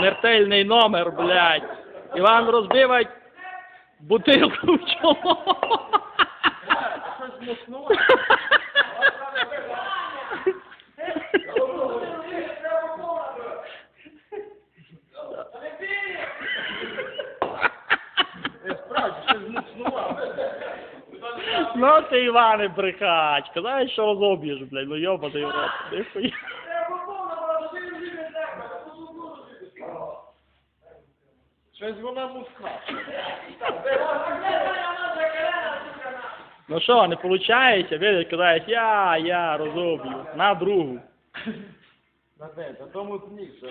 Смертельний номер, блядь. Іван розбивать бутилку в чоло. Ну ти, Іване, брехач. Казаєш, що розоб'єш, блядь, ну йобаний в рот. Щось вона мускла. Ну що, не виходить? Видиш, казаєш, я, я розоб'ю. На другу. На те, та тому смішно.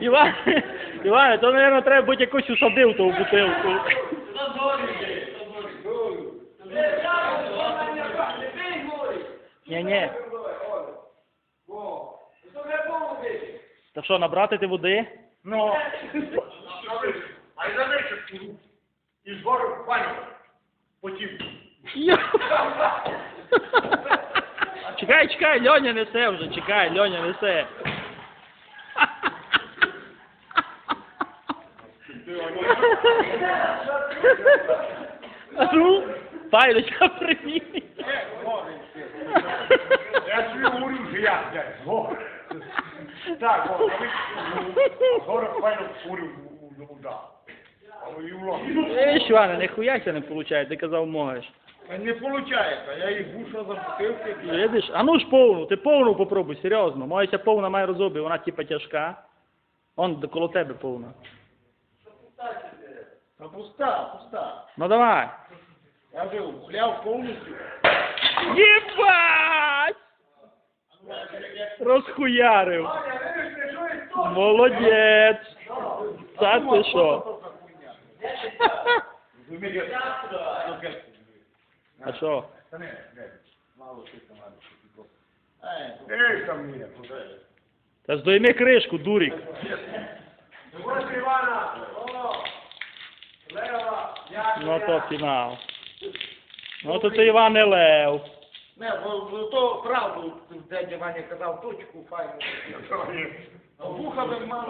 Іван, Іване, то, мабуть, треба будь якусь усадив ту бутилку. Ні, ні. Та що, набрати ти води? Ну. А й залишив і згору пані. Потім. Чекай, чекай, Льоня несе вже, чекай, Льоня несе. Ну, пайлечка привіт. Я собі говорю, що я, блядь. Так, а ви згору файно курю удар. Але і в лоб. Не хуяся не виходить, ти казав можеш. Не виходить, я їх буша за бутилки. Видиш? А ну ж повну, ти повну попробуй, серйозно. Моя повна має розоби, вона типа тяжка. Он коло тебе повна. Та пуста, пуста. Ну давай. Я вже гуляв повністю. Єбать! Розхуярив. Молодець. Та ти що? А що? Та здойми кришку, дурік. Ну то фінал. Ну то це Іван Лев. Не, бо, бо то правду дядя Ваня казав, точку файну. Вуха без мав.